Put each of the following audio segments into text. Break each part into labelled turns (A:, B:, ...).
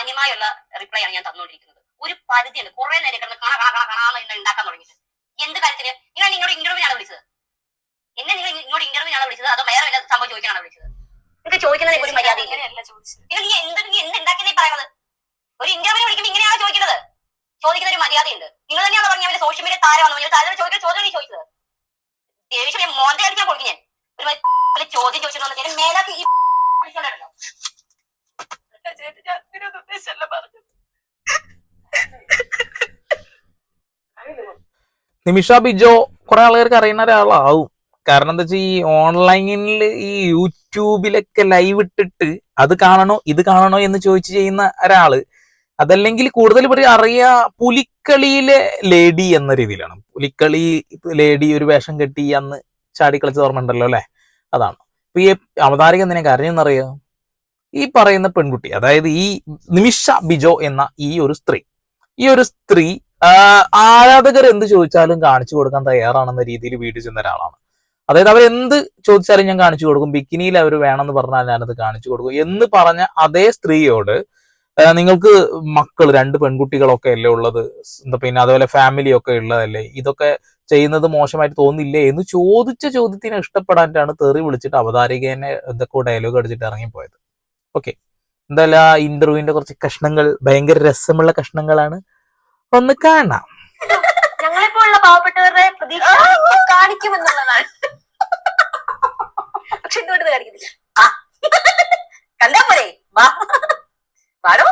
A: മാന്യമായുള്ള reply ആണ് ഞാൻ തന്നുകൊണ്ടിരിക്കുന്നത്. ഒരു പരിധി ഉണ്ട് കുറെ നേരം കിടന്ന് കാണാ കാണാ കാണാ കാണാന്ന് എന്നെ ഉണ്ടാക്കാൻ തുടങ്ങിയിട്ട്. എന്ത് കാര്യത്തിന്? നിങ്ങൾ നിങ്ങളുടെ ഇന്റർവ്യൂവിനാണ് വിളിച്ചത്. എന്നെ നിങ്ങൾ നിങ്ങളുടെ ഇന്റർവ്യൂ ആണ് വിളിച്ചത്? അതോ വേറെ വല്ല സംഭവം ചോദിക്കാനാണ് വിളിച്ചത്? നിങ്ങൾക്ക് ചോദിക്കുന്നത് ഒരു മര്യാദ നിങ്ങൾ നീ എന്ത് നീ എന്ത് ഉണ്ടാക്കിയെന്നീ പറയുന്നത്? ഒരു ഇന്റർവ്യൂ വിളിക്കുമ്പോൾ ഇങ്ങനെയാണ് ചോദിക്കുന്നത്? ചോദിക്കുന്ന ഒരു മര്യാദയുണ്ട്. നിങ്ങൾ തന്നെയാണ് പറഞ്ഞു അവർ സോഷ്യൽ മീഡിയ താരമാണ് നിങ്ങൾ താരം ചോദിക്കുന്ന ചോദ്യം നീ ചോദിച്ചത്. ഏകദേശം ഞാൻ മോന്റെ അടിക്കാൻ കൊടുക്കും ഞാൻ. ഒരു ചോദ്യം ചോദിച്ചിട്ടുണ്ടെന്ന് മേലാക്കി ഈ
B: അങ്ങനെയൊന്നും ഉദ്ദേശിച്ചല്ല പറഞ്ഞത്
C: നിമിഷ ബിജോ കുറെ ആളുകൾക്ക് അറിയുന്ന ഒരാളാവും. കാരണം എന്താ വെച്ചാൽ ഈ ഓൺലൈനിൽ ഈ യൂട്യൂബിലൊക്കെ ലൈവ് ഇട്ടിട്ട് അത് കാണണോ ഇത് കാണണോ എന്ന് ചോദിച്ചു ചെയ്യുന്ന ഒരാൾ അതല്ലെങ്കിൽ കൂടുതൽ പേര് അറിയാ പുലിക്കളിയിലെ ലേഡി എന്ന രീതിയിലാണ്. പുലിക്കളി ലേഡി ഒരു വേഷം കെട്ടി അന്ന് ചാടിക്കളിച്ചത് ഓർമ്മ ഉണ്ടല്ലോ അല്ലെ? അതാണ്. ഇപ്പൊ ഈ അവതാരിക എന്തിനാ കരഞ്ഞെന്നറിയോ? ഈ പറയുന്ന പെൺകുട്ടി അതായത് ഈ നിമിഷ ബിജോ എന്ന ഈ ഒരു സ്ത്രീ ഈ ഒരു സ്ത്രീ ആരാധകർ എന്ത് ചോദിച്ചാലും കാണിച്ചു കൊടുക്കാൻ തയ്യാറാണെന്ന രീതിയിൽ വീട്ടിൽ ചെന്ന ഒരാളാണ്. അതായത് അവർ എന്ത് ചോദിച്ചാലും ഞാൻ കാണിച്ചു കൊടുക്കും ബിക്കിനിയിൽ അവർ വേണമെന്ന് പറഞ്ഞാൽ ഞാനത് കാണിച്ചു കൊടുക്കും എന്ന് പറഞ്ഞ അതേ സ്ത്രീയോട് നിങ്ങൾക്ക് മക്കൾ രണ്ട് പെൺകുട്ടികളൊക്കെ അല്ലേ ഉള്ളത്? പിന്നെ അതുപോലെ ഫാമിലി ഒക്കെ ഉള്ളതല്ലേ? ഇതൊക്കെ ചെയ്യുന്നത് മോശമായിട്ട് തോന്നില്ലേ? എന്ന് ചോദിച്ച ചോദ്യത്തിന് ഇഷ്ടപ്പെടാനായിട്ടാണ് തെറി വിളിച്ചിട്ട് അവതാരികനെ എന്തൊക്കെ ഡയലോഗ് അടിച്ചിട്ട് ഇറങ്ങിപ്പോയത്. ഓക്കെ എന്തായാലും ആ ഇന്റർവ്യൂവിന്റെ കുറച്ച് കഷ്ണങ്ങൾ ഭയങ്കര രസമുള്ള കഷ്ണങ്ങളാണ് ഒന്ന് കാണാം.
B: ഞങ്ങളെപ്പോലുള്ള പാവപ്പെട്ടവരുടെ പ്രതീക്ഷ കാണിക്കുമെന്നുള്ളതാണ്. പക്ഷെ എന്തുകൊണ്ട് ഇത് കാണിക്കുന്നില്ല.
A: കണ്ടാ പോരെ. വാ. വാടോ.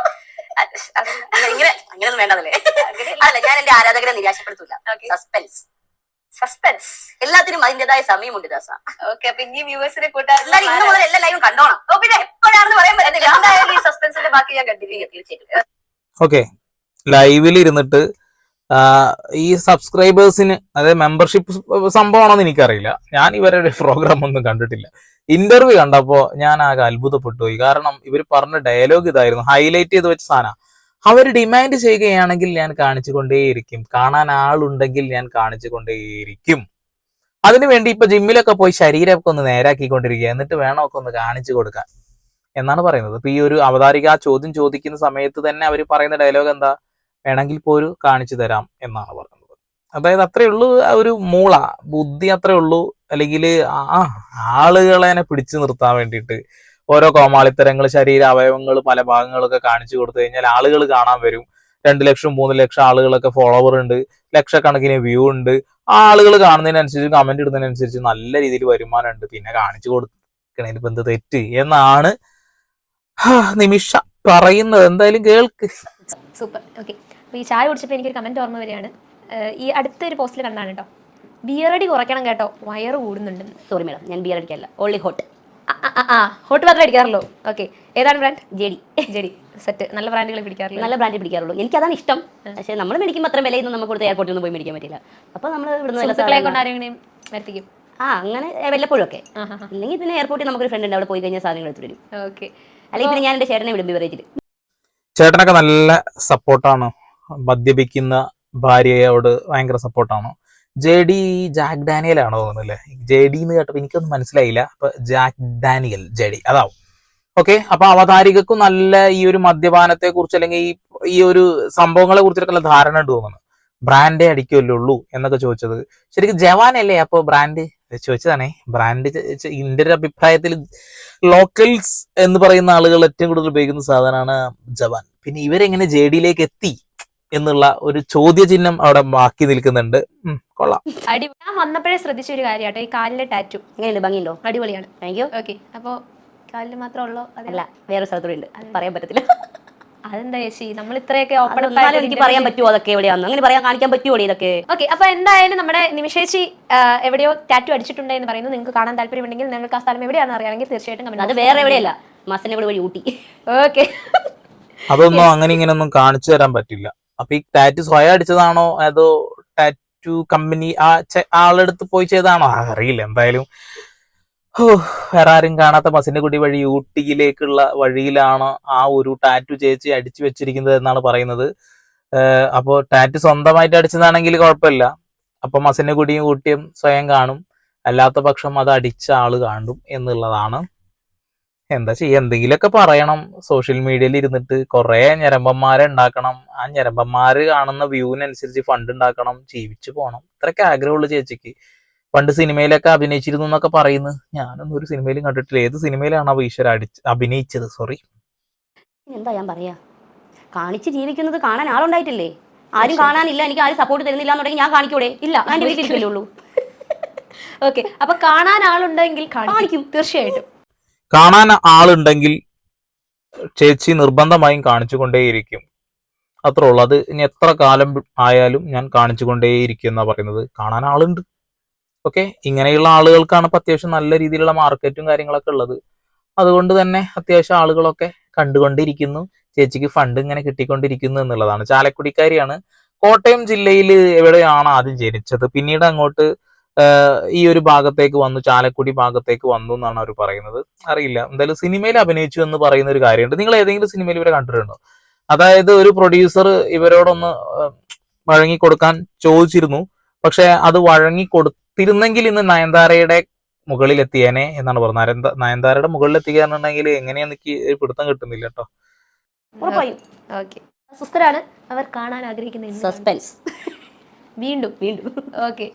A: ഇങ്ങനെ അങ്ങനെയൊന്നും വേണ്ടതല്ലേ. അല്ല ഞാൻ എന്റെ ആരാധകരെ നിരാശപ്പെടുത്തൂല. സസ്പെൻസ്
B: സസ്പെൻസ്
A: എല്ലാത്തിനും അതിന്റേതായ സമയമുണ്ട് ദാസ.
B: ഓക്കെ അപ്പൊ ഇനി വ്യൂവേഴ്സിനെ കൂട്ടാൻ
A: എല്ലാരും ഇന്ന് മുതൽ എല്ലാ ലൈവും കണ്ടോണം.
B: ഓ, പിന്നെ
A: എപ്പോഴാണെന്ന് പറയാൻ പറ്റത്തില്ല.
B: എന്തായാലും ഈ സസ്പെൻസിന്റെ ബാക്കി ഞാൻ കണ്ടിരിക്കും
A: തീർച്ചയായിട്ടും.
C: ഓക്കെ ലൈവിൽ ഇരുന്നിട്ട് ഈ സബ്സ്ക്രൈബേഴ്സിന് അതായത് മെമ്പർഷിപ്പ് സംഭവമാണെന്ന് എനിക്കറിയില്ല. ഞാൻ ഇവരുടെ പ്രോഗ്രാം ഒന്നും കണ്ടിട്ടില്ല. ഇന്റർവ്യൂ കണ്ടപ്പോ ഞാൻ ആകെ അത്ഭുതപ്പെട്ടു പോയി. കാരണം ഇവർ പറഞ്ഞ ഡയലോഗ് ഇതായിരുന്നു. ഹൈലൈറ്റ് ചെയ്ത് വെച്ച സാധനം. അവർ ഡിമാൻഡ് ചെയ്യുകയാണെങ്കിൽ ഞാൻ കാണിച്ചു കൊണ്ടേയിരിക്കും കാണാൻ ആളുണ്ടെങ്കിൽ ഞാൻ കാണിച്ചു കൊണ്ടേയിരിക്കും അതിനുവേണ്ടി ഇപ്പൊ ജിമ്മിലൊക്കെ പോയി ശരീരമൊക്കെ ഒന്ന് നേരാക്കിക്കൊണ്ടിരിക്കുക. എന്നിട്ട് വേണം ഒക്കെ ഒന്ന് കാണിച്ചു കൊടുക്കാൻ. എന്നാണ് പറയുന്നത്. ഇപ്പൊ ഈ ഒരു അവതാരിക ആ ചോദ്യം ചോദിക്കുന്ന സമയത്ത് തന്നെ അവർ പറയുന്ന ഡയലോഗ് എന്താ? വേണമെങ്കിൽ പോരു കാണിച്ചു തരാം എന്നാണ് പറയുന്നത്. അതായത് അത്രേ ഉള്ളൂ ഒരു മൂള. ബുദ്ധി അത്രേ ഉള്ളൂ. അല്ലെങ്കിൽ ആ ആളുകളെ പിടിച്ചു നിർത്താൻ വേണ്ടിയിട്ട് ഓരോ കോമാളിത്തരങ്ങൾ ശരീര അവയവങ്ങൾ പല ഭാഗങ്ങളൊക്കെ കാണിച്ചു കൊടുത്തു കഴിഞ്ഞാൽ ആളുകൾ കാണാൻ വരും. രണ്ട് ലക്ഷം മൂന്ന് ലക്ഷം ആളുകളൊക്കെ ഫോളോവർ ഉണ്ട്. ലക്ഷക്കണക്കിന് വ്യൂ ഉണ്ട്. ആ ആളുകൾ കാണുന്നതിനനുസരിച്ച് കമന്റ് ഇടുന്നതിനനുസരിച്ച് നല്ല രീതിയിൽ വരുമാനം ഉണ്ട്. പിന്നെ കാണിച്ചു കൊടുക്കണതിന് ഇപ്പം എന്ത് തെറ്റ് എന്നാണ് ഹാ, നിമിഷ പറയുന്നത്. എന്തായാലും കേൾക്ക്.
D: സൂപ്പർ. ഓക്കെ. ഈ ചായ കുടിച്ചപ്പോൾ എനിക്കൊരു കമന്റ് ഓർമ്മ വരികയാണ്. ഈ അടുത്തൊരു പോസ്റ്റിൽ കണ്ടാണ് കേട്ടോ. ബിയറടി കുറയ്ക്കണം കേട്ടോ. വയറ് കൂടുന്നുണ്ട്.
A: സോറി മേഡം ഞാൻ ബിയർ അടിക്കല്ല. ഓൺലി ഹോട്ട്
D: ഹോട്ട് വാട്ടർ അടിക്കാറുള്ളൂ. ഓക്കെ ഏതാണ് ബ്രാൻഡ്
A: ജെഡി.
D: ജെഡി. സെറ്റ് നല്ല ബ്രാൻഡുകൾ പിടിക്കാറില്ല?
A: നല്ല ബ്രാൻഡ് പിടിക്കാറുള്ളൂ. എനിക്ക് അതാണ് ഇഷ്ടം പക്ഷേ നമ്മൾ മേടിക്കുമ്പോൾ അത്ര വിലയൊന്നും നമുക്ക് കൊടുത്ത് എയർപോർട്ടിൽ ഒന്നും പോയി മേടിക്കാൻ പറ്റില്ല. അപ്പോൾ നമ്മൾ ഇവിടുന്ന്
D: വരുത്തിക്കും.
A: ആ അങ്ങനെ വല്ലപ്പോഴും ഒക്കെ
D: അല്ലെങ്കിൽ
A: ഇല്ലെങ്കിൽ പിന്നെ എയർപോർട്ടിൽ നമുക്കൊരു ഫ്രണ്ട് ഉണ്ട്. അവിടെ പോയി കഴിഞ്ഞാൽ സാധനങ്ങൾ എടുത്തു വരും
D: ഓക്കെ
A: അല്ലെങ്കിൽ പിന്നെ ഞാൻ എന്റെ ചേട്ടനെ വിടും ബിവറേജിൽ
C: ചേട്ടനൊക്കെ നല്ല സപ്പോർട്ടാണ് മദ്യപിക്കുന്ന ഭാര്യയോട് ഭയങ്കര സപ്പോർട്ടാണ് ജെ ഡി ജാക്ക് ഡാനിയൽ ആണോ തോന്നുന്നില്ലേ? ജെ ഡി എന്ന് കേട്ടപ്പോൾ എനിക്കൊന്നും മനസ്സിലായില്ല. അപ്പൊ ജാക്ക് ഡാനിയൽ ജെ ഡി അതാവും. ഓക്കെ അപ്പൊ അവതാരികക്കും നല്ല ഈ ഒരു മദ്യപാനത്തെ കുറിച്ച് അല്ലെങ്കിൽ ഈ ഈ ഒരു സംഭവങ്ങളെ കുറിച്ചൊക്കെ നല്ല ധാരണ ഉണ്ട് തോന്നുന്നു. ബ്രാൻഡേ അടിക്കുമല്ലേ ഉള്ളൂ എന്നൊക്കെ ചോദിച്ചത്. ശരിക്കും ജവാനല്ലേ? അപ്പൊ ബ്രാൻഡ്? ചോദിച്ചതാണേ. ബ്രാൻഡ് എന്റെ ഒരു അഭിപ്രായത്തിൽ ലോക്കൽസ് എന്ന് പറയുന്ന ആളുകൾ ഏറ്റവും കൂടുതൽ ഉപയോഗിക്കുന്ന സാധനമാണ് ജവാൻ. പിന്നെ ഇവരെങ്ങനെ ജെ ഡിയിലേക്ക് എത്തി? എന്നുള്ള ഒരു ചോദ്യചിഹ്നം അവിടെ ബാക്കി നിൽക്കുന്നുണ്ട്. കൊള്ളാം.
D: അടി ഞാൻ വന്നപ്പോഴേ ശ്രദ്ധിച്ച ഒരു കാര്യമാട്ടോ ഈ കാലിലെ ടാറ്റു.
A: എങ്ങനെയുണ്ട്? ഭംഗിയുണ്ടോ?
D: അടിപൊളിയാണ്.
A: താങ്ക് യു
D: ഓക്കെ അപ്പോൾ കാലിൽ മാത്രമേ ഉള്ളൂ? അതല്ല
A: അല്ല വേറെ സ്ഥലത്തൂടെ ഉണ്ട്. പറയാൻ പറ്റത്തില്ല.
D: അതെന്താ ചേച്ചി? നമ്മൾ ഇത്രയൊക്കെ ഓപ്പൺ
A: എനിക്ക് പറയാൻ പറ്റുമോ? അതൊക്കെ എവിടെയാന്ന്? അങ്ങനെ പറയാൻ കാണിക്കാൻ പറ്റുമോ ഇതൊക്കെ?
D: ഓക്കെ അപ്പൊ എന്തായാലും നമ്മുടെ നിമിഷേച്ചി എവിടെയോ ടാറ്റു അടിച്ചിട്ടുണ്ട് എന്ന് പറയുന്നു. നിങ്ങൾക്ക് കാണാൻ താല്പര്യമുണ്ടെങ്കിൽ നിങ്ങൾക്ക് ആ സ്ഥലം എവിടെയാണെന്ന് അറിയാമെങ്കിൽ തീർച്ചയായിട്ടും
A: അത് വേറെ എവിടെയല്ല. മാസനെ ഇവിടെ വഴി ഊട്ടി.
D: ഓക്കെ
C: അതൊന്നും അങ്ങനെ ഇങ്ങനെ ഒന്നും കാണിച്ചു തരാൻ പറ്റില്ല. അപ്പൊ ഈ ടാറ്റു സ്വയം അടിച്ചതാണോ? അതോ ടാറ്റു കമ്പനി ആ ആളെടുത്ത് പോയി ചെയ്തതാണോ? അറിയില്ല. എന്തായാലും വേറെ ആരും കാണാത്ത മസിന്റെ കുടി വഴി ഊട്ടിയിലേക്കുള്ള വഴിയിലാണ് ആ ഒരു ടാറ്റു ചേച്ചി അടിച്ചു വെച്ചിരിക്കുന്നത് എന്നാണ് പറയുന്നത്. ഏഹ് അപ്പോ ടാറ്റു സ്വന്തമായിട്ട് അടിച്ചതാണെങ്കിൽ കുഴപ്പമില്ല. അപ്പൊ കുടിയും ഊട്ടിയും സ്വയം കാണും. അല്ലാത്ത പക്ഷം അത് അടിച്ച ആൾ കാണും എന്നുള്ളതാണ്. എന്താ ചെയ്യ? എന്തെങ്കിലുമൊക്കെ പറയണം. സോഷ്യൽ മീഡിയയിൽ ഇരുന്നിട്ട് കുറെ ഞരമ്പന്മാരെ ഉണ്ടാക്കണം ആ ഞരമ്പന്മാര് കാണുന്ന വ്യൂവിനനുസരിച്ച് ഫണ്ട് ഉണ്ടാക്കണം ജീവിച്ചു പോകണം ഇത്രയൊക്കെ ആഗ്രഹമുള്ള ചേച്ചിക്ക്. പണ്ട് സിനിമയിലൊക്കെ അഭിനയിച്ചിരുന്നു എന്നൊക്കെ പറയുന്നു. ഞാനൊന്നും ഒരു സിനിമയിലും കണ്ടിട്ടില്ല. ഏത് സിനിമയിലാണ് അവ ഈശ്വര അടിച്ച് അഭിനയിച്ചത്? സോറി
A: എന്താ ഞാൻ പറയാ? കാണിച്ച് ജീവിക്കുന്നത് കാണാൻ ആളുണ്ടായിട്ടില്ലേ? ആരും കാണാനില്ല. എനിക്ക് ആരും സപ്പോർട്ട് തരുന്നില്ല എന്നുണ്ടെങ്കിൽ ഞാൻ കാണിക്കൂടെ?
D: ഇല്ല.
A: ഞാൻ ഉള്ളൂ.
D: ഓക്കെ അപ്പൊ കാണാൻ ആളുണ്ടെങ്കിൽ കാണിക്കും. തീർച്ചയായിട്ടും.
C: കാണാൻ ആളുണ്ടെങ്കിൽ ചേച്ചി നിർബന്ധമായും കാണിച്ചുകൊണ്ടേയിരിക്കും. അത്രേ ഉള്ളൂ. അത് ഇനി എത്ര കാലം ആയാലും ഞാൻ കാണിച്ചുകൊണ്ടേയിരിക്കും എന്നാ പറയുന്നത്. കാണാൻ ആളുണ്ട്. ഓക്കെ? ഇങ്ങനെയുള്ള ആളുകൾക്കാണ് ഇപ്പൊ അത്യാവശ്യം നല്ല രീതിയിലുള്ള മാർക്കറ്റും കാര്യങ്ങളൊക്കെ ഉള്ളത്. അതുകൊണ്ട് തന്നെ അത്യാവശ്യം ആളുകളൊക്കെ കണ്ടുകൊണ്ടിരിക്കുന്നു. ചേച്ചിക്ക് ഫണ്ട് ഇങ്ങനെ കിട്ടിക്കൊണ്ടിരിക്കുന്നു എന്നുള്ളതാണ്. ചാലക്കുടിക്കാരിയാണ്. കോട്ടയം ജില്ലയിൽ എവിടെയാണ് ആദ്യം ജനിച്ചത്? പിന്നീട് അങ്ങോട്ട് ഈ ഒരു ഭാഗത്തേക്ക് വന്നു ചാലക്കുടി ഭാഗത്തേക്ക് വന്നു എന്നാണ് അവർ പറയുന്നത്. അറിയില്ല. എന്തായാലും സിനിമയിൽ അഭിനയിച്ചു എന്ന് പറയുന്ന ഒരു കാര്യമുണ്ട്. നിങ്ങൾ ഏതെങ്കിലും സിനിമയിൽ ഇവരെ കണ്ടിട്ടുണ്ടോ? അതായത് ഒരു പ്രൊഡ്യൂസർ ഇവരോടൊന്ന് വഴങ്ങി കൊടുക്കാൻ ചോദിച്ചിരുന്നു. പക്ഷെ അത് വഴങ്ങി കൊടുത്തിരുന്നെങ്കിൽ ഇന്ന് നയൻതാരയുടെ മുകളിലെത്തിയേനെ എന്നാണ് പറഞ്ഞത്. നയൻത- നയൻതാരയുടെ മുകളിലെത്തിക്കാന്നുണ്ടെങ്കിൽ എങ്ങനെയാന്ന് എനിക്ക് ഒരു പിടുത്തം കിട്ടുന്നില്ല കേട്ടോ.
D: സുസ്ഥരാണ് അവർ കാണാൻ ആഗ്രഹിക്കുന്ന
A: സസ്പെൻസ്
D: വീണ്ടും
A: വീണ്ടും.
D: ഓക്കെ.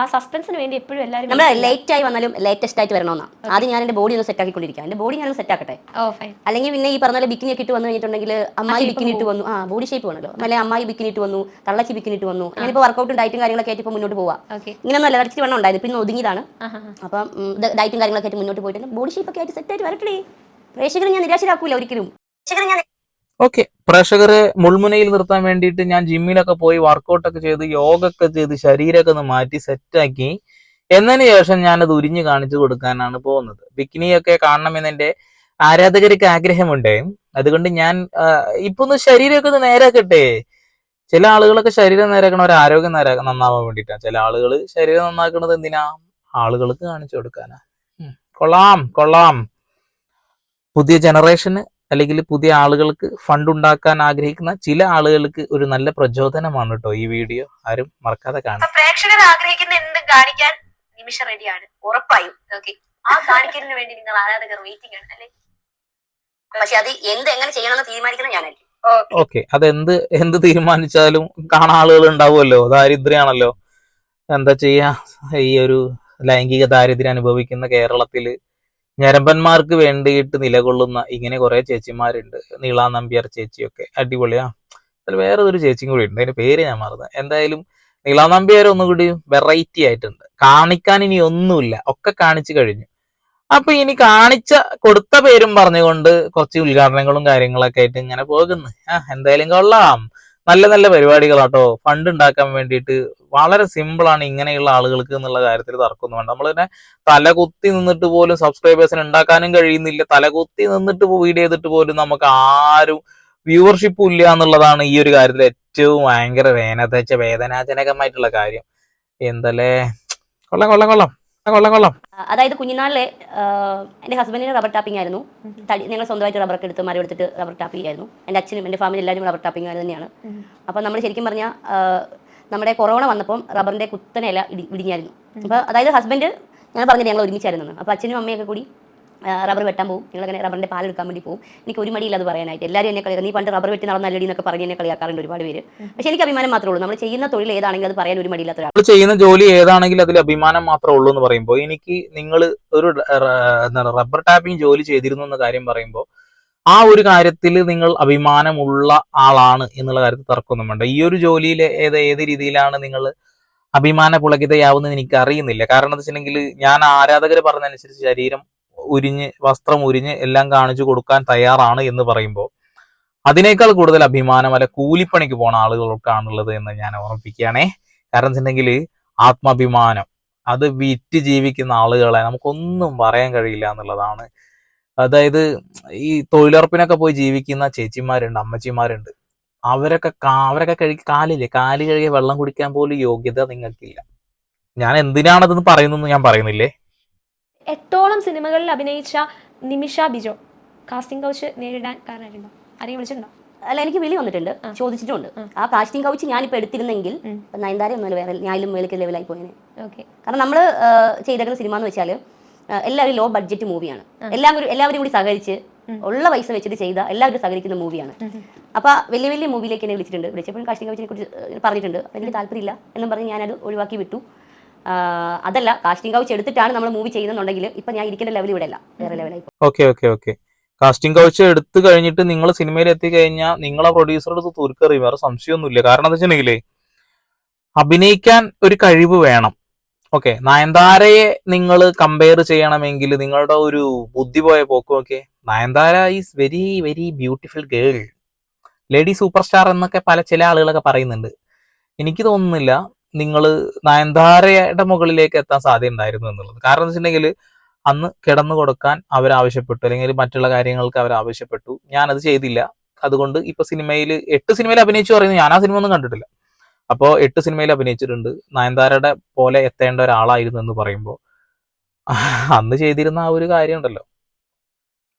D: ആ സസ്പെൻസിന് വേണ്ടി എപ്പോഴും എല്ലാവരും
A: നമ്മൾ ലേറ്റ് ആയി വന്നാലും ലേറ്റസ്റ്റ് ആയിട്ട് വരണമെന്നാ. ആദ്യം ഞാൻ എന്റെ ബോഡി ഒന്ന് സെറ്റ് ആക്കിക്കൊണ്ടിരിക്കാം. എന്റെ ബോഡി ഞാനൊന്ന് സെറ്റ് ആക്കട്ടെ.
D: ഓ ഫൈൻ
A: അല്ലെങ്കിൽ പിന്നെ ഈ പറഞ്ഞ പോലെ ബിക്കിനി ഒക്കെ ഇട്ട് വന്നു കഴിഞ്ഞിട്ടുണ്ടെങ്കിൽ അമ്മായി
D: shape
A: ബിക്കിനി ഇട്ട് വന്നു. ആ ബോഡി ഷേപ്പ് വേണമല്ലോ അല്ലെങ്കിൽ അമ്മായി ബിക്കിനി ഇട്ട് വന്നു തള്ളച്ചി ബിക്കിനി ഇട്ട് വന്നു. ഞാനിപ്പോൾ വർക്കൗട്ടും ഡയറ്റും കാര്യങ്ങളൊക്കെ ആയിട്ട് ഇപ്പോൾ മുന്നോട്ട് പോവാം.
D: ഇങ്ങനെ
A: ഒന്നും അല്ല ഇടയ്ക്ക് വേണം ഉണ്ടായത് പിന്നെ ഒതുങ്ങിയതാണ്. അപ്പം ഡയറ്റും കാര്യങ്ങളൊക്കെ ആയിട്ട് മുന്നോട്ട് പോയിട്ട് ബോഡി ഷേപ്പ് ഒക്കെ ആയിട്ട് സെറ്റ് ആയിട്ട് വരട്ടെ പ്രേക്ഷകരെ ഞാൻ നിരാശരാക്കൂല ഒരിക്കലും.
E: പ്രേക്ഷകരെ ഞാൻ
C: ഓക്കെ. പ്രേക്ഷകരെ മുൾമുനയിൽ നിർത്താൻ വേണ്ടിയിട്ട് ഞാൻ ജിമ്മിലൊക്കെ പോയി വർക്കൗട്ടൊക്കെ ചെയ്ത് യോഗ ഒക്കെ ചെയ്ത് ശരീരമൊക്കെ ഒന്ന് മാറ്റി സെറ്റാക്കി. എന്നതിന് ശേഷം ഞാനത് ഉരിഞ്ഞു കാണിച്ചു കൊടുക്കാനാണ് പോകുന്നത്. ബിക്കിനിയൊക്കെ കാണണമെന്ന് എന്റെ ആരാധകർക്ക് ആഗ്രഹമുണ്ട്. അതുകൊണ്ട് ഞാൻ ഇപ്പൊ ഒന്ന് ശരീരമൊക്കെ ഒന്ന് നേരാക്കട്ടെ. ചില ആളുകളൊക്കെ ശരീരം നേരാക്കണ ഒരു ആരോഗ്യം നേരാ നന്നാവാൻ വേണ്ടിയിട്ടാണ് ചില ആളുകൾ ശരീരം നന്നാക്കുന്നത് എന്തിനാ? ആളുകൾക്ക് കാണിച്ചു കൊടുക്കാനാ. കൊള്ളാം കൊള്ളാം. പുതിയ ജനറേഷന് അല്ലെങ്കിൽ പുതിയ ആളുകൾക്ക് ഫണ്ട് ഉണ്ടാക്കാൻ ആഗ്രഹിക്കുന്ന ചില ആളുകൾക്ക് ഒരു നല്ല പ്രചോദനമാണ് കേട്ടോ ഈ വീഡിയോ ആരും മറക്കാതെ കാണും
B: പ്രേക്ഷകർ ആഗ്രഹിക്കുന്ന എന്തും കാണിക്കാൻ നിമിഷ റെഡിയാണ്. ഉറപ്പായും. ഓക്കെ. ആ കാണിക്കലിന് വേണ്ടി നിങ്ങൾ ആരാധകർ വെയിറ്റിംഗ് ആണ് അല്ലെ?
E: പക്ഷെ അത് എന്ത് എങ്ങനെ ചെയ്യണമെന്ന് തീരുമാനിക്കുന്നത് ഞാനായിരിക്കും.
C: ഓക്കെ. അതെന്ത് എന്ത് തീരുമാനിച്ചാലും കാണാൻ ആളുകൾ ഉണ്ടാവുമല്ലോ. ദാരിദ്ര്യാണല്ലോ എന്താ ചെയ്യാ? ഈ ഒരു ലൈംഗിക ദാരിദ്ര്യം അനുഭവിക്കുന്ന കേരളത്തിൽ ഞരമ്പന്മാർക്ക് വേണ്ടിയിട്ട് നിലകൊള്ളുന്ന ഇങ്ങനെ കുറെ ചേച്ചിമാരുണ്ട്. നീളാ നമ്പ്യാർ ചേച്ചിയൊക്കെ. അടിപൊളിയാ. അതിൽ വേറെ ഒരു ചേച്ചിയും കൂടി ഉണ്ട്. അതിന്റെ പേര് ഞാൻ മറന്നു. എന്തായാലും നീളാ നമ്പ്യാർ ഒന്നുകൂടി വെറൈറ്റി ആയിട്ടുണ്ട്. കാണിക്കാൻ ഇനി ഒന്നുമില്ല. ഒക്കെ കാണിച്ചു കഴിഞ്ഞു. അപ്പൊ ഇനി കാണിച്ച കൊടുത്ത പേരും പറഞ്ഞുകൊണ്ട് കുറച്ച് ഉദ്ഘാടനങ്ങളും കാര്യങ്ങളൊക്കെ ആയിട്ട് ഇങ്ങനെ പോകുന്നു. എന്തായാലും കൊള്ളാം. നല്ല നല്ല പരിപാടികളാട്ടോ. ഫണ്ട് ഉണ്ടാക്കാൻ വേണ്ടിയിട്ട് വളരെ സിമ്പിൾ ആണ് ഇങ്ങനെയുള്ള ആളുകൾക്ക് എന്നുള്ള കാര്യത്തിൽ തർക്കമൊന്നും വേണ്ട. നമ്മൾ തന്നെ തലകുത്തി നിന്നിട്ട് പോലും സബ്സ്ക്രൈബേഴ്സിന് ഉണ്ടാക്കാനും കഴിയുന്നില്ല. തലകുത്തി നിന്നിട്ട് വീഡിയോ ചെയ്തിട്ട് പോലും നമുക്ക് ആരും വ്യൂവർഷിപ്പും ഇല്ല എന്നുള്ളതാണ് ഈ ഒരു കാര്യത്തിൽ ഏറ്റവും ഭയങ്കര വേനതച്ച വേദനാജനകമായിട്ടുള്ള കാര്യം. എന്തല്ലേ? കൊള്ളാം കൊള്ളാം കൊള്ളാം. കൊള്ളാം കൊള്ളാം.
A: അതായത് കുഞ്ഞിനാളിലെ എന്റെ ഹസ്ബൻഡിന് റബ്ബർ ടാപ്പിംഗ് ആയിരുന്നു. തടി ഞങ്ങൾ സ്വന്തമായിട്ട് റബ്ബർ ഒക്കെ എടുത്ത് മരം എടുത്തിട്ട് റബ്ബർ ടാപ്പിംഗ് ആയിരുന്നു. എന്റെ അച്ഛനും എന്റെ ഫാമിലി എല്ലാവരും റബ്ബർ ടാപ്പിംഗ് ആയിരുന്നു തന്നെയാണ്.
D: അപ്പൊ
A: അപ്പോൾ നമ്മൾ ശരിക്കും പറഞ്ഞാൽ നമ്മുടെ കൊറോണ വന്നപ്പോൾ റബ്ബറിന്റെ കുത്തനെ ഇല ഇടി ഇടിഞ്ഞായിരുന്നു. അപ്പോൾ അതായത് ഹസ്ബൻഡ് ഞാൻ പറഞ്ഞില്ല ഞങ്ങൾ ഒരുമിച്ചായിരുന്നു അപ്പോൾ അച്ഛനും അമ്മയൊക്കെ കൂടി റബ്ബർ വെട്ടാൻ പോകും ഞങ്ങളങ്ങനെ റബ്ബറിന്റെ പാലെടുക്കാൻ വേണ്ടി പോകും എനിക്ക് ഒരു മടിയില്ല അത് പറയാനായിട്ട്. എല്ലാവരും എന്നെ കളിയാക്കും. നീ പണ്ട് റബ്ബർ വെട്ടി നടന്ന നടന്നല്ലടി എന്നൊക്കെ പറഞ്ഞ് എന്നെ കളിയാക്കാറുണ്ട് ഒരുപാട് പേര്. പക്ഷേ എനിക്ക് അഭിമാനം മാത്രമേ ഉള്ളൂ. നമ്മൾ ചെയ്യുന്ന തൊഴിൽ ഏതാണെങ്കിലും അത് പറയാൻ ഒരു മടിയില്ലാത്ത
C: നമ്മൾ ചെയ്യുന്ന ജോലി ഏതാണെങ്കിലും അതിൽ അഭിമാനം മാത്രമേ ഉള്ളൂ എന്ന് പറയുമ്പോൾ എനിക്ക് നിങ്ങൾ ഒരു എന്താണ് റബ്ബർ ടാപ്പിംഗ് ജോലി ചെയ്തിരുന്നു എന്ന കാര്യം പറയുമ്പോൾ ആ ഒരു കാര്യത്തിൽ നിങ്ങൾ അഭിമാനമുള്ള ആളാണ് എന്നുള്ള കാര്യത്തിൽ തർക്കമൊന്നും വേണ്ട. ഈ ഒരു ജോലിയിൽ ഏത് ഏത് രീതിയിലാണ് നിങ്ങൾ അഭിമാന പുളകിതയാവുന്നത് എനിക്ക് അറിയുന്നില്ല കാരണം എന്താ വെച്ചിട്ടുണ്ടെങ്കിൽ ഞാൻ ആരാധകർ പറഞ്ഞതനുസരിച്ച് ശരീരം ഉരിഞ്ഞ് വസ്ത്രം ഉരിഞ്ഞ് എല്ലാം കാണിച്ചു കൊടുക്കാൻ തയ്യാറാണ് എന്ന് പറയുമ്പോൾ അതിനേക്കാൾ കൂടുതൽ അഭിമാനം അല്ല കൂലിപ്പണിക്ക് പോണ ആളുകൾക്കാണുള്ളത് എന്ന് ഞാൻ ഓർമ്മിപ്പിക്കുകയാണേ. കാരണം വെച്ചിട്ടുണ്ടെങ്കിൽ ആത്മാഭിമാനം അത് വിറ്റ് ജീവിക്കുന്ന ആളുകളെ നമുക്കൊന്നും പറയാൻ കഴിയില്ല എന്നുള്ളതാണ്. അതായത് ഈ തൊഴിലുറപ്പിനൊക്കെ പോയി ജീവിക്കുന്ന ചേച്ചിമാരുണ്ട് അമ്മച്ചിമാരുണ്ട്. അവരൊക്കെ അവരൊക്കെ കഴി കാലില്ലേ? കാൽ കഴുകിയ വെള്ളം കുടിക്കാൻ പോലും യോഗ്യത നിങ്ങൾക്കില്ല. ഞാൻ എന്തിനാണതെന്ന് പറയുന്നു ഞാൻ പറയുന്നില്ലേ?
D: എട്ടോളം സിനിമകളിൽ അഭിനയിച്ച നിമിഷ ബിജോ. കാസ്റ്റിംഗ് കൗച്ച് നേരിടാൻ കാരണമായിട്ടുണ്ടോ? ആരെയും വിളിച്ചിട്ടുണ്ടോ?
A: അല്ല എനിക്ക് വിളി വന്നിട്ടുണ്ട്. ചോദിച്ചിട്ടുണ്ട്.
D: ആ.
A: കാസ്റ്റിംഗ് കൗച്ച് ഞാനിപ്പോൾ എടുത്തിരുന്നെങ്കിൽ. നയൻതാര ഒന്നുമല്ല വേറെ ഞാനും മേലേക്ക് ലെവലായി പോയേനെ.
D: ഓക്കെ.
A: കാരണം നമ്മൾ ചെയ്തേക്കുന്ന സിനിമ എന്ന് വെച്ചാൽ എല്ലാവരും ലോ ബഡ്ജറ്റ് മൂവിയാണ് എല്ലാവരും എല്ലാവരും കൂടി സഹകരിച്ച് ഉള്ള പൈസ വെച്ചിട്ട് ചെയ്ത എല്ലാവരും സഹകരിക്കുന്ന മൂവിയാണ് അപ്പൊ വലിയ വലിയ മൂവിയിലേക്ക് എന്നെ വിളിച്ചിട്ടുണ്ട്. വിളിച്ചപ്പോഴും കാസ്റ്റിംഗ് കൗച്ചിനെ കുറിച്ച് പറഞ്ഞിട്ടുണ്ട്. അപ്പൊ എനിക്ക് താല്പര്യമില്ല എന്നും പറഞ്ഞ് ഞാനത് ഒഴിവാക്കി വിട്ടു. അതല്ല കാസ്റ്റിംഗ് കൗച്ച് എടുത്തിട്ടാണ് നമ്മൾ മൂവി ചെയ്യുന്നുണ്ടെങ്കിൽ ഇപ്പൊ ഞാൻ ഇരിക്കേണ്ട ലെവൽ ഇവിടെ അല്ല വേറെ ലെവലായി
C: okay okay okay. Casting couch എടുത്തു കഴിഞ്ഞിട്ട് നിങ്ങൾ സിനിമയിൽ എത്തിക്കഴിഞ്ഞാൽ നിങ്ങളെ പ്രൊഡ്യൂസറുടെ അടുത്ത് തുരുക്കറിയും വേറെ സംശയമൊന്നുമില്ല. കാരണം എന്താ വെച്ചിട്ടുണ്ടെങ്കിലേ അഭിനയിക്കാൻ ഒരു കഴിവ് വേണം. ഓക്കെ നയൻതാരയെ നിങ്ങൾ കമ്പയർ ചെയ്യണമെങ്കിൽ നിങ്ങളുടെ ഒരു ബുദ്ധി പോയ പോക്കും ഒക്കെ Nayanthara is very very beautiful girl lady superstar എന്നൊക്കെ പല ചില ആളുകളൊക്കെ പറയുന്നുണ്ട്. എനിക്ക് തോന്നുന്നില്ല നിങ്ങൾ നയൻതാരയുടെ മുകളിലേക്ക് എത്താൻ സാധ്യത ഉണ്ടായിരുന്നു എന്നുള്ളത്. കാരണം എന്ന് വെച്ചിട്ടുണ്ടെങ്കിൽ അന്ന് കിടന്നു കൊടുക്കാൻ അവരാവശ്യപ്പെട്ടു. അല്ലെങ്കിൽ മറ്റുള്ള കാര്യങ്ങൾക്ക് അവർ ആവശ്യപ്പെട്ടു ഞാനത് ചെയ്തില്ല. അതുകൊണ്ട് ഇപ്പൊ സിനിമയിൽ എട്ട് സിനിമയിൽ അഭിനയിച്ചു പറയുന്നത് ഞാൻ ആ സിനിമ ഒന്നും കണ്ടിട്ടില്ല. അപ്പോൾ എട്ട് സിനിമയിൽ അഭിനയിച്ചിട്ടുണ്ട്. നയൻതാരയുടെ പോലെ എത്തേണ്ട ഒരാളായിരുന്നു എന്ന് പറയുമ്പോൾ അന്ന് ചെയ്തിരുന്ന ആ ഒരു കാര്യം ഉണ്ടല്ലോ.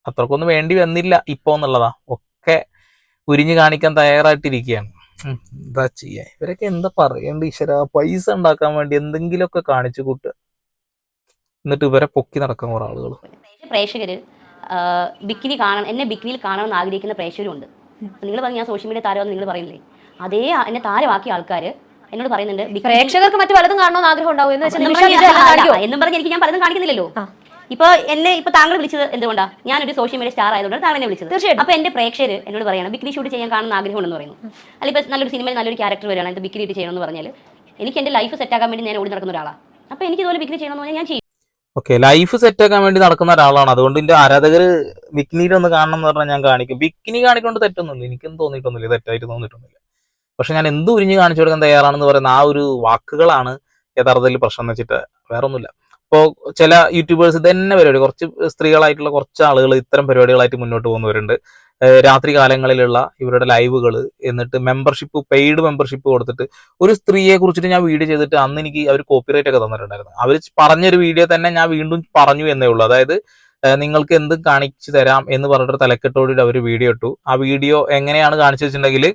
C: അത്രക്കൊന്നും വേണ്ടി വന്നില്ല ഇപ്പോ എന്നുള്ളതാ. ഒക്കെ ഉരിഞ്ഞു കാണിക്കാൻ തയ്യാറായിട്ടിരിക്കുകയാണ്. എന്താ ചെയ്യാ? ഇവരൊക്കെ എന്താ പറയണ്ട ഈശ്വര? പൈസ ഉണ്ടാക്കാൻ വേണ്ടി എന്തെങ്കിലുമൊക്കെ കാണിച്ചു കൂട്ടുക എന്നിട്ട് ഇവരെ പൊക്കി നടക്കാൻ കുറെ ആളുകൾ
A: പ്രേക്ഷകര് ബിക്കിനി കാണണം എന്നെ ബിക്കിനിയിൽ കാണണമെന്ന് ആഗ്രഹിക്കുന്ന പ്രേക്ഷകരുണ്ട്. നിങ്ങൾ പറഞ്ഞു ഞാൻ സോഷ്യൽ മീഡിയ താരമെന്ന് നിങ്ങൾ പറയുന്നില്ലേ? അതേ എന്നെ താരമാക്കിയ ആൾക്കാർ എന്നോട് പറയുന്നുണ്ട്
D: പ്രേക്ഷകർക്ക് മറ്റു പലതും കാണണമെന്ന് ആഗ്രഹം ഉണ്ടാവും എന്ന് വെച്ചാൽ
A: എന്നും പറഞ്ഞ് എനിക്ക് ഞാൻ പലതും കാണിക്കുന്നില്ലല്ലോ. ഇപ്പൊ എന്നെ ഇപ്പൊ താങ്കൾ വിളിച്ചത് എന്തുകൊണ്ടാ? ഞാനൊരു സോഷ്യൽ മീഡിയ സ്റ്റാർ ആയതുകൊണ്ട് താങ്കൾ എന്നെ വിളിച്ചത്.
D: തീർച്ചയായിട്ടും.
A: അപ്പൊ എന്റെ പ്രേക്ഷകർ എന്നോട് പറയണം ബിക്രി ഷൂട്ട് ചെയ്യാൻ കാണുന്ന ആഗ്രഹമുണ്ടെന്ന് പറയുന്നു. അല്ല ഇപ്പൊ നല്ലൊരു സിനിമയിൽ നല്ലൊരു ക്യാരക്ടർ വരികയാണ് ഇത് ബിക്രി ചെയ്യണം എന്ന് പറഞ്ഞാൽ എനിക്ക് എന്റെ ലൈഫ് സെറ്റ് ആക്കാൻ വേണ്ടി ഞാൻ ഓടി നടക്കുന്ന ഒരാളാണ് അപ്പൊ എനിക്ക് ഇതുപോലെ ബിക്രി ചെയ്യണമെന്ന് പറഞ്ഞാൽ ഞാൻ ചെയ്യും.
C: ഓക്കെ ലൈഫ് സെറ്റ് ആക്കാൻ വേണ്ടി നടക്കുന്ന ഒരാളാണ്. അതുകൊണ്ട് എന്റെ ആരാധകർ ബിക്കിനിയിൽ ഒന്ന് കാണണം എന്ന് പറഞ്ഞാൽ ഞാൻ കാണിക്കും. ബിക്കിനി കാണിക്കൊണ്ട് തെറ്റൊന്നുമില്ല. എനിക്കൊന്നും തോന്നിയിട്ടൊന്നുമില്ല. തെറ്റായിട്ട് തോന്നിയിട്ടൊന്നുമില്ല. പക്ഷെ ഞാൻ എന്ത് ഉരിഞ്ഞ് കാണിച്ചു കൊടുക്കാൻ തയ്യാറാണെന്ന് പറയുന്ന ആ ഒരു വാക്കുകളാണ് യഥാർത്ഥത്തിൽ പ്രശ്നം എന്ന് വെച്ചിട്ട് വേറെ ഒന്നുമില്ല ഇപ്പോൾ ചില യൂട്യൂബേഴ്സ് തന്നെ പരിപാടി കുറച്ച് സ്ത്രീകളായിട്ടുള്ള കുറച്ച് ആളുകൾ ഇത്തരം പരിപാടികളായിട്ട് മുന്നോട്ട് പോകുന്നവരുണ്ട്. രാത്രി കാലങ്ങളിലുള്ള ഇവരുടെ ലൈവുകൾ എന്നിട്ട് മെമ്പർഷിപ്പ് പെയ്ഡ് മെമ്പർഷിപ്പ് കൊടുത്തിട്ട് ഒരു സ്ത്രീയെ കുറിച്ചിട്ട് ഞാൻ വീഡിയോ ചെയ്തിട്ട് അന്ന് എനിക്ക് അവർ കോപ്പിറൈറ്റ് ഒക്കെ തന്നിട്ടുണ്ടായിരുന്നു. അവർ പറഞ്ഞൊരു വീഡിയോ തന്നെ ഞാൻ വീണ്ടും പറഞ്ഞു എന്നേ ഉള്ളൂ. അതായത് നിങ്ങൾക്ക് എന്തും കാണിച്ചു തരാം എന്ന് പറഞ്ഞിട്ട് തലക്കെട്ടോടി അവർ വീഡിയോ ഇട്ടു. ആ വീഡിയോ എങ്ങനെയാണ് കാണിച്ചു വെച്ചിട്ടുണ്ടെങ്കിൽ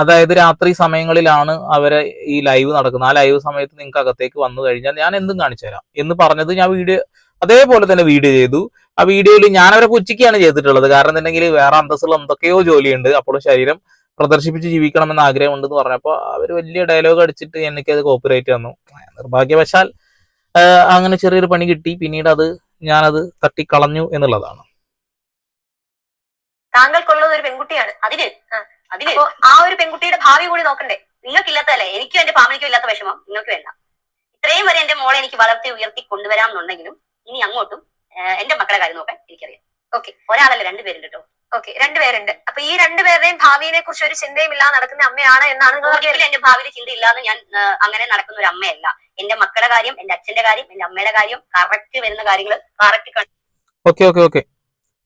C: അതായത് രാത്രി സമയങ്ങളിലാണ് അവരെ ഈ ലൈവ് നടക്കുന്നത്. ആ ലൈവ് സമയത്ത് നിങ്ങൾക്ക് അകത്തേക്ക് വന്നു കഴിഞ്ഞാൽ ഞാൻ എന്തും കാണിച്ചു തരാം. എന്ന് പറഞ്ഞത് ഞാൻ വീഡിയോ അതേപോലെ തന്നെ വീഡിയോ ചെയ്തു. ആ വീഡിയോയിൽ ഞാൻ അവരെ പുച്ഛിക്കാണ് ചെയ്തിട്ടുള്ളത്. കാരണം എന്തെങ്കിൽ വേറെ അന്തസ്സുള്ള എന്തൊക്കെയോ ജോലിയുണ്ട്. അപ്പോഴും ശരീരം പ്രദർശിപ്പിച്ച് ജീവിക്കണമെന്ന് ആഗ്രഹമുണ്ടെന്ന് പറഞ്ഞപ്പോൾ അവർ വലിയ ഡയലോഗ് അടിച്ചിട്ട് എനിക്കത് കോപ്പിറൈറ്റ് തന്നു. നിർഭാഗ്യവശാൽ അങ്ങനെ ചെറിയൊരു പണി കിട്ടി. പിന്നീട് അത് ഞാനത് തട്ടിക്കളഞ്ഞു എന്നുള്ളതാണ്.
B: താങ്കൾക്കുള്ളത് ഒരു പെൺകുട്ടിയാണ്.
E: അതിന്. അതിന്
B: അപ്പൊ ആ ഒരു പെൺകുട്ടിയുടെ ഭാവി കൂടി നോക്കണ്ടേ?
E: നിങ്ങൾക്കില്ലാത്തതല്ലേ? എനിക്കും എന്റെ ഫാമിലിക്കും ഇല്ലാത്ത വിഷമം. നിങ്ങൾക്ക് വേണ്ട. ഇത്രയും വരെ എന്റെ മോളെ എനിക്ക് വളർത്തി ഉയർത്തി കൊണ്ടുവരാം എന്നുണ്ടെങ്കിലും ഇനി അങ്ങോട്ടും എന്റെ മക്കളെ കാര്യം നോക്കാൻ എനിക്കറിയാം.
B: ഓക്കെ.
E: ഒരാളല്ല രണ്ടുപേരുണ്ട് കേട്ടോ.
B: ഓക്കെ. രണ്ടുപേരുണ്ട് അപ്പൊ ഈ രണ്ടുപേരുടെയും ഭാവിയെ കുറിച്ച് ഒരു ചിന്തയും ഇല്ലാതെ നടക്കുന്ന അമ്മയാണ് എന്നാണ് നിങ്ങൾ
E: എന്റെ ഭാവിയിൽ ചിന്ത ഇല്ലാതെ ഞാൻ അങ്ങനെ നടക്കുന്ന ഒരു അമ്മയല്ല. എന്റെ മക്കളുടെ കാര്യം എന്റെ അച്ഛന്റെ കാര്യം എന്റെ അമ്മയുടെ കാര്യം കറക്റ്റ് വരുന്ന കാര്യങ്ങൾ കറക്റ്റ്
C: ഓക്കെ ഓക്കെ ഓക്കെ.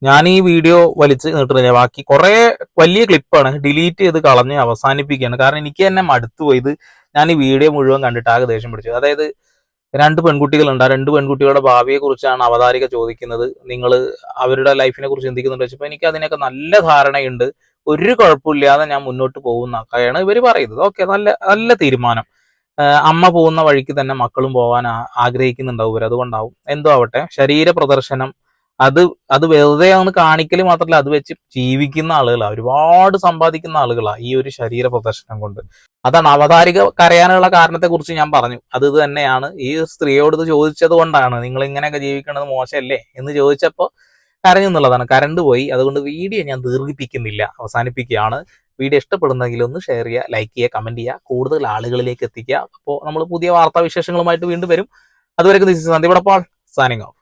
C: ഞാൻ ഈ വീഡിയോ വലിച്ച് നീട്ടുന്നില്ല ബാക്കി കുറെ വലിയ ക്ലിപ്പാണ് ഡിലീറ്റ് ചെയ്ത് കളഞ്ഞ് അവസാനിപ്പിക്കുകയാണ്. കാരണം എനിക്ക് തന്നെ മടുത്തു പോയി. ഇത് ഞാൻ ഈ വീഡിയോ മുഴുവൻ കണ്ടിട്ട് ആകെ ദേഷ്യം പിടിച്ചു. അതായത് രണ്ട് പെൺകുട്ടികളുണ്ട്. ആ രണ്ട് പെൺകുട്ടികളുടെ ഭാവിയെ കുറിച്ചാണ് അവതാരിക ചോദിക്കുന്നത്. നിങ്ങൾ അവരുടെ ലൈഫിനെ കുറിച്ച് ചിന്തിക്കുന്നുണ്ട്. വെച്ചപ്പോൾ എനിക്ക് അതിനൊക്കെ നല്ല ധാരണയുണ്ട്. ഒരു കുഴപ്പമില്ലാതെ ഞാൻ മുന്നോട്ട് പോകുന്നൊക്കെയാണ് ഇവർ പറയുന്നത്. ഓക്കെ നല്ല നല്ല തീരുമാനം. അമ്മ പോകുന്ന വഴിക്ക് തന്നെ മക്കളും പോകാൻ ആഗ്രഹിക്കുന്നുണ്ടാവും ഇവർ അതുകൊണ്ടാവും. എന്തോ ആവട്ടെ. ശരീര പ്രദർശനം അത് അത് വെറുതെ ഒന്ന് കാണിക്കൽ മാത്രമല്ല അത് വെച്ച് ജീവിക്കുന്ന ആളുകളാണ് ഒരുപാട് സമ്പാദിക്കുന്ന ആളുകളാണ് ഈ ഒരു ശരീര പ്രദർശനം കൊണ്ട്. അതാണ് അവതാരിക കരയാനുള്ള കാരണത്തെ കുറിച്ച് ഞാൻ പറഞ്ഞു. അത് തന്നെയാണ്. ഈ സ്ത്രീയോട് ഇത് ചോദിച്ചത് കൊണ്ടാണ്. നിങ്ങൾ ഇങ്ങനെയൊക്കെ ജീവിക്കുന്നത് മോശമല്ലേ എന്ന് ചോദിച്ചപ്പോൾ കരഞ്ഞു എന്നുള്ളതാണ്. കരണ്ട് പോയി. അതുകൊണ്ട് വീഡിയോ ഞാൻ ദീർഘിപ്പിക്കുന്നില്ല. അവസാനിപ്പിക്കുകയാണ്. വീഡിയോ ഇഷ്ടപ്പെടുന്നെങ്കിൽ ഒന്ന് ഷെയർ ചെയ്യുക ലൈക്ക് ചെയ്യുക കമന്റ് ചെയ്യുക കൂടുതൽ ആളുകളിലേക്ക് എത്തിക്കുക. അപ്പോൾ നമ്മൾ പുതിയ വാർത്താവിശേഷങ്ങളുമായിട്ട് വീണ്ടും വരും. അതുവരെ this Sandeep Pal signing off